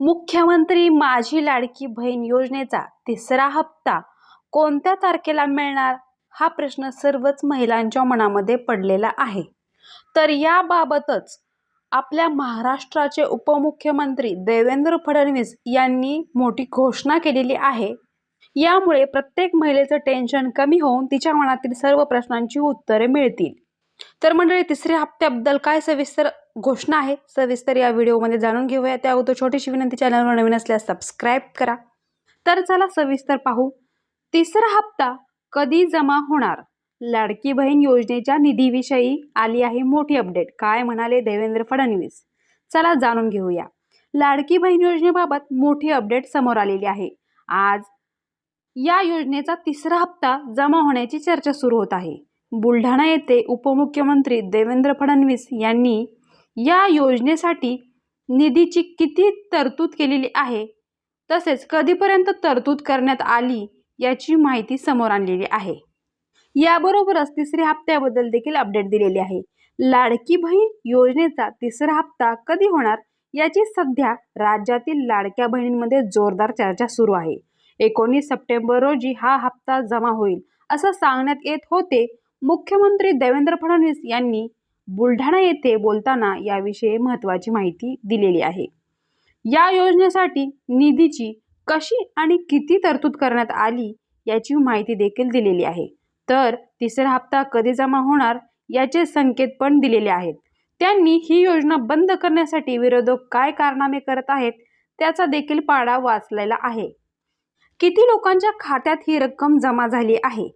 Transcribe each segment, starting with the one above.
मुख्यमंत्री माझी लाडकी बहीण योजनेचा तिसरा हप्ता कोणत्या तारखेला मिळणार? हा प्रश्न सर्वच महिलांच्या मनामध्ये पडलेला आहे. तर याबाबतच आपल्या महाराष्ट्राचे उपमुख्यमंत्री देवेंद्र फडणवीस यांनी मोठी घोषणा केलेली आहे. यामुळे प्रत्येक महिलेचं टेन्शन कमी होऊन तिच्या मनातील सर्व प्रश्नांची उत्तरे मिळतील. तर मंडळी तिसऱ्या हप्त्याबद्दल काय सविस्तर घोषणा आहे सविस्तर या व्हिडिओमध्ये जाणून घेऊया. त्या अगोदर छोटीशी विनंती चॅनलवर नवीन असल्यास सबस्क्राईब करा. तर चला सविस्तर पाहू. तिसरा हप्ता कधी जमा होणार? लाडकी बहीण योजनेच्या निधीविषयी आली आहे मोठी अपडेट. काय म्हणाले देवेंद्र फडणवीस? चला जाणून घेऊया. लाडकी बहीण योजनेबाबत मोठी अपडेट समोर आलेली आहे. आज या योजनेचा तिसरा हप्ता जमा होण्याची चर्चा सुरू होत आहे. बुलढाणा येथे उपमुख्यमंत्री देवेंद्र फडणवीस यांनी या योजनेसाठी निधीची किती तरतूद केलेली आहे तसेच कधीपर्यंत तरतूद करण्यात आली याची माहिती समोर आणलेली आहे. याबरोबरच तिसऱ्या हप्त्याबद्दल देखील अपडेट दिलेली आहे. लाडकी बहीण योजनेचा तिसरा हप्ता कधी होणार याची सध्या राज्यातील लाडक्या बहिणींमध्ये जोरदार चर्चा सुरू आहे. एकोणीस सप्टेंबर रोजी हा हप्ता जमा होईल असं सांगण्यात येत होते मुख्यमंत्री देवेंद्र फडणवीस यांनी बुलढाणा येथे बोलताना याविषयी महत्त्वाची माहिती दिलेली आहे. या योजनेसाठी निधीची कशी आणि किती तरतूद करण्यात आली याची माहिती देखील दिलेली आहे. तर तिसरा हप्ता कधी जमा होणार याचे संकेत पण दिलेले आहेत. त्यांनी ही योजना बंद करण्यासाठी विरोधक काय कारनामे करत आहेत त्याचा देखील पाडा वाचलेला आहे. किती लोकांच्या खात्यात ही रक्कम जमा झाली आहे?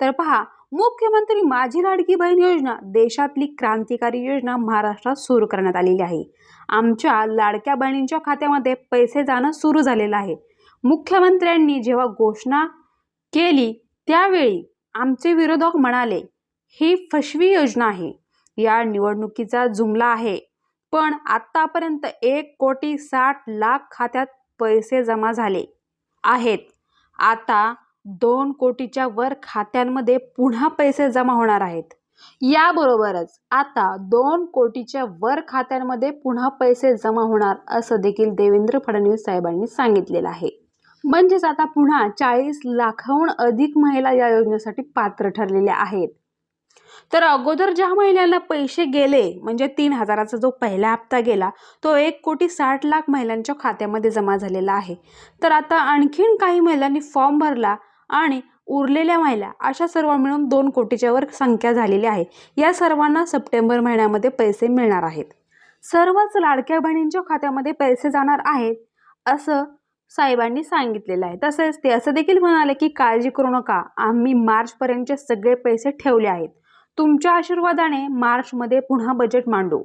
तर पहा मुख्यमंत्री माझी लाडकी बहीण योजना देशातली क्रांतिकारी योजना महाराष्ट्रात सुरू करण्यात आलेली आहे. आमच्या लाडक्या बहिणींच्या खात्यामध्ये पैसे जाणं सुरू झालेलं आहे. मुख्यमंत्र्यांनी जेव्हा घोषणा केली त्यावेळी आमचे विरोधक म्हणाले ही फसवी योजना आहे. या निवडणुकीचा जुमला आहे. पण आत्तापर्यंत एक कोटी साठ लाख खात्यात पैसे जमा झाले आहेत. आता दोन कोटीच्या वर खात्यांमध्ये पुन्हा पैसे जमा होणार आहेत. याबरोबरच आता दोन कोटीच्या वर खात्यांमध्ये पुन्हा पैसे जमा होणार असं देखील देवेंद्र फडणवीस साहेबांनी सांगितलेलं आहे. म्हणजेच आता पुन्हा चाळीस लाखाहून अधिक महिला या योजनेसाठी पात्र ठरलेल्या आहेत. तर अगोदर ज्या महिलांना पैसे गेले म्हणजे तीन हजाराचा जो पहिला हप्ता गेला तो एक कोटी साठ लाख महिलांच्या खात्यामध्ये जमा झालेला आहे. तर आता आणखीन काही महिलांनी फॉर्म भरला आणि उरलेल्या महिला अशा सर्व मिळून दोन कोटीच्या वर संख्या झालेली आहे. या सर्वांना सप्टेंबर महिन्यामध्ये पैसे मिळणार आहेत. सर्वच लाडक्या बहिणींच्या खात्यामध्ये पैसे जाणार आहेत असं साहेबांनी सांगितलेलं आहे. तसेच ते असं देखील म्हणाले की काळजी करू नका. आम्ही मार्चपर्यंतचे सगळे पैसे ठेवले आहेत. तुमच्या आशीर्वादाने मार्चमध्ये पुन्हा बजेट मांडू.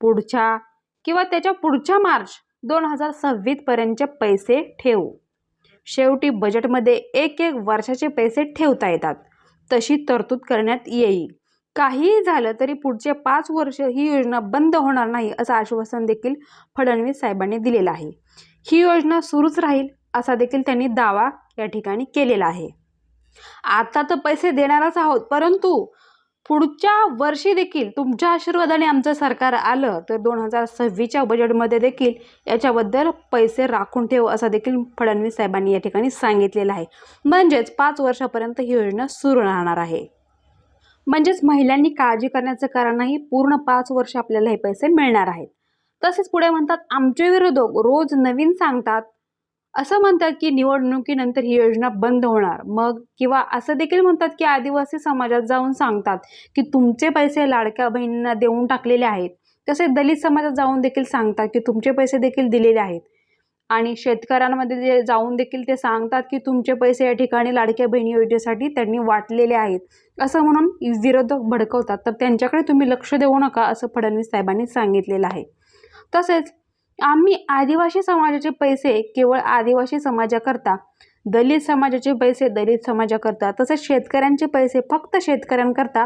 पुढच्या किंवा त्याच्या पुढच्या मार्च दोन हजार सव्वीसपर्यंतचे पैसे ठेवू. शेवटी बजेटमध्ये एक एक वर्षाचे पैसे ठेवता येतात. तशी तरतूद करण्यात येईल. काहीही झालं तरी पुढचे पाच वर्ष ही योजना बंद होणार नाही असं आश्वासन देखील फडणवीस साहेबांनी दिलेलं आहे. ही योजना सुरूच राहील असा देखील त्यांनी दावा या ठिकाणी केलेला आहे. आता तर पैसे देणारच आहोत परंतु पुढच्या वर्षी देखील तुमच्या आशीर्वादाने आमचं सरकार आलं तर दोन हजार सव्वीसच्या बजेटमध्ये देखील याच्याबद्दल पैसे राखून ठेव असं देखील फडणवीस साहेबांनी या ठिकाणी सांगितलेलं आहे. म्हणजेच पाच वर्षापर्यंत ही योजना सुरू राहणार आहे. म्हणजेच महिलांनी काळजी करण्याचं कारणही पूर्ण पाच वर्ष आपल्याला हे पैसे मिळणार आहेत. तसेच पुढे म्हणतात आमचे विरोधक रोज नवीन सांगतात असं म्हणतात की निवडणुकीनंतर ही योजना बंद होणार. मग किंवा असं देखील म्हणतात की आदिवासी समाजात जाऊन सांगतात की तुमचे पैसे लाडक्या बहिणींना देऊन टाकलेले आहेत. तसे दलित समाजात जाऊन देखील सांगतात की तुमचे पैसे देखील दिलेले आहेत. आणि शेतकऱ्यांमध्ये जे जाऊन देखील ते सांगतात की तुमचे पैसे या ठिकाणी लाडक्या बहिणी योजनेसाठी त्यांनी वाटलेले आहेत. असं म्हणून विरोधक भडकवतात. तर त्यांच्याकडे तुम्ही लक्ष देऊ नका असं फडणवीस साहेबांनी सांगितलेलं आहे. तसेच आम्ही आदिवासी समाजाचे पैसे केवळ आदिवासी समाजाकरता दलित समाजाचे पैसे दलित समाजाकरता तसेच शेतकऱ्यांचे पैसे फक्त शेतकऱ्यांकरता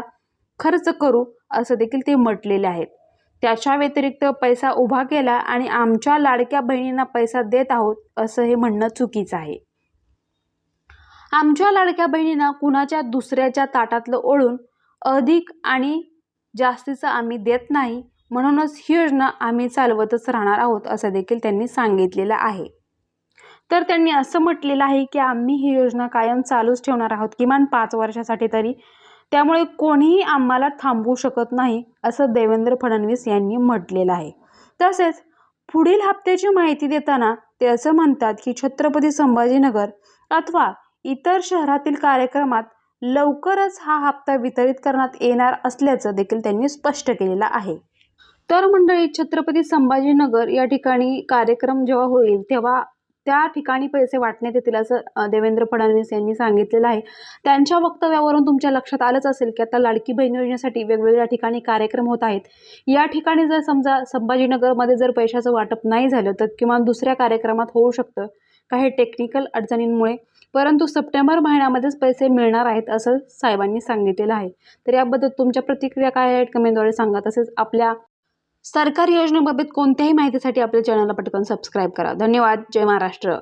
खर्च करू असं देखील ते म्हटलेले आहेत. त्याच्या व्यतिरिक्त पैसा उभा केला आणि आमच्या लाडक्या बहिणींना पैसा देत आहोत असं हे म्हणणं चुकीचं आहे. आमच्या लाडक्या बहिणींना कुणाच्या दुसऱ्याच्या ताटातलं ओळून अधिक आणि जास्तीचं आम्ही देत नाही म्हणूनच ही योजना आम्ही चालवतच राहणार आहोत असं देखील त्यांनी सांगितलेलं आहे. तर त्यांनी असं म्हटलेलं आहे की आम्ही ही योजना कायम चालूच ठेवणार आहोत किमान पाच वर्षासाठी तरी. त्यामुळे कोणीही आम्हाला थांबवू शकत नाही असं देवेंद्र फडणवीस यांनी म्हटलेलं आहे. तसेच पुढील हप्त्याची माहिती देताना ते असं म्हणतात की छत्रपती संभाजीनगर अथवा इतर शहरातील कार्यक्रमात लवकरच हा हप्ता वितरित करण्यात येणार असल्याचं देखील त्यांनी स्पष्ट केलेलं आहे. तर मंडळी छत्रपती संभाजीनगर या ठिकाणी कार्यक्रम जेव्हा होईल तेव्हा त्या ठिकाणी पैसे वाटण्यात येतील असं देवेंद्र फडणवीस यांनी सांगितलेलं आहे. त्यांच्या वक्तव्यावरून तुमच्या लक्षात आलंच असेल की आता लाडकी बहीण योजनेसाठी वेगवेगळ्या ठिकाणी कार्यक्रम होत आहेत. या ठिकाणी जर समजा संभाजीनगरमध्ये जर पैशाचं वाटप नाही झालं तर किमान दुसऱ्या कार्यक्रमात होऊ शकतं काही टेक्निकल अडचणींमुळे. परंतु सप्टेंबर महिन्यामध्येच पैसे मिळणार आहेत असं साहेबांनी सांगितलेलं आहे. तर याबद्दल तुमच्या प्रतिक्रिया काय आहेत? कमेंटद्वारे सांगा. तसेच आपल्या सरकारी योजनेबाबत कोणत्याही माहितीसाठी आपल्या चॅनलला पटकन सबस्क्राईब करा. धन्यवाद. जय महाराष्ट्र.